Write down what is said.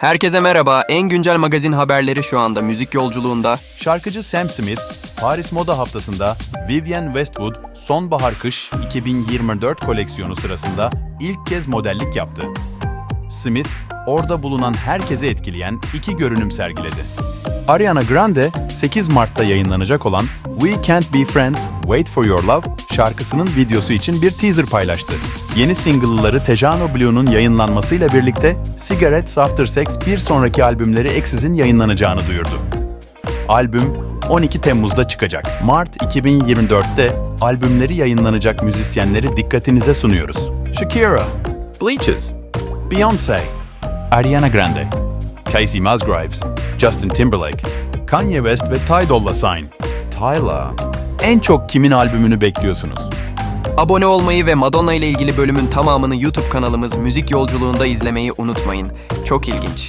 Herkese merhaba. En güncel magazin haberleri şu anda müzik yolculuğunda. Şarkıcı Sam Smith, Paris Moda Haftası'nda Vivienne Westwood Sonbahar-Kış 2024 koleksiyonu sırasında ilk kez modellik yaptı. Smith, orada bulunan herkesi etkileyen iki görünüm sergiledi. Ariana Grande, 8 Mart'ta yayınlanacak olan We Can't Be Friends, Wait For Your Love şarkısının videosu için bir teaser paylaştı. Yeni single'ları Tejano Blue'nun yayınlanmasıyla birlikte Cigarettes After Sex bir sonraki albümleri Exes'in yayınlanacağını duyurdu. Albüm 12 Temmuz'da çıkacak. Mart 2024'te albümleri yayınlanacak müzisyenleri dikkatinize sunuyoruz. Shakira, Bleachers, Beyoncé, Ariana Grande, Casey Musgraves, Justin Timberlake, Kanye West ve Ty Dolla Sign. Tyler. En çok kimin albümünü bekliyorsunuz? Abone olmayı ve Madonna ile ilgili bölümün tamamını YouTube kanalımız Müzik Yolculuğunda izlemeyi unutmayın. Çok ilginç.